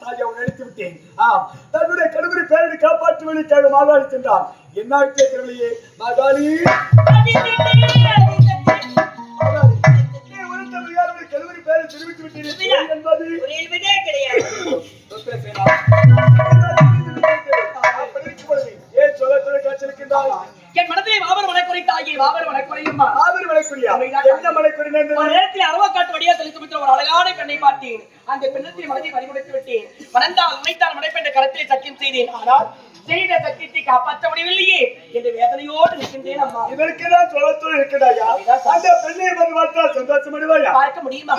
தாயை அவன் எடுத்து விட்டேன். ஆம். தன்னுடைய கணவரை பேரனை காப்பாற்றுவதற்காக மாகாளி சென்றான். என்ன உரைத்தவர் யாருடைய கணவரை பேரை தெரிவித்து விட்டீர்கள் என்பது? ஏன் சொல்ல தொலைக்காட்சிருக்கின்றாய் என் மனதிலே மாபெரும் மனக்குறை தாயே மாபெரும் மனக்குறையுமா? ஆவிர் மலைக்குரியா என்ன மலைக்குறி நேரத்தில் அருவக்காட்டு வழியா விட்ட ஒரு அழகான பெண்ணை பார்த்தேன். அந்த பெண்ணத்தில் மனதை பறிமுடித்து விட்டேன். மணந்தால் உழைத்தால் மனைப்பெற்ற கரத்தில் சத்தியம் செய்தேன். ஆனால் செய்த சத்தியத்தை காப்பாற்ற முடியவில்லையே என்று வேதனையோடு நிற்கின்றேன் அம்மா. இதற்கு தான் சொல்லத்தோடு இருக்கிறாயா அந்த பெண்ணை வந்து பார்த்தால் சந்தோஷம் அடைவாயா பார்க்க முடியுமா?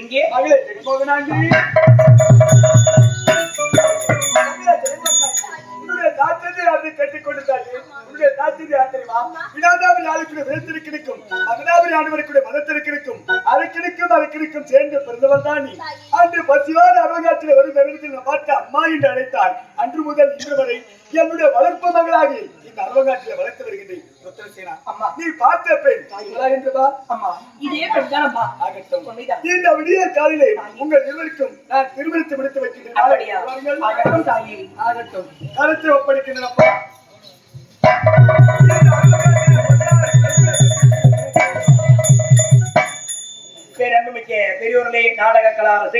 எங்கே? மகளே ஜெகமோகனாங்கி ஆளுக்குடைய ஆண்டவருக்குடைய சேர்ந்து தான் நீ. அன்று பசியோடு அரங்காற்றில் வரும் நேரத்தில் நான் பார்த்த அம்மா என்று அழைத்தாள். அன்று முதல் இன்று வரை என்னுடைய வளர்ப்பு மகளாகி இந்த அரவங்காற்றில் வளர்த்து ருத்ரசேனா அம்மா. நீ பார்த்த பெண். தாய்களா என்றுவா அம்மா. இதே பெண் தான் அம்மா. ஆகட்டும். இந்த விடிய காலையிலே உங்கள் இருவருக்கும் நான் திருமணத்தை முடித்து வாருங்கள். ஆகட்டும் கருத்தை ஒப்படைக்கின்றனப்பா பேரன்புமிக்க பெரியோர்களே நாடக கலா ரசிகர்களே,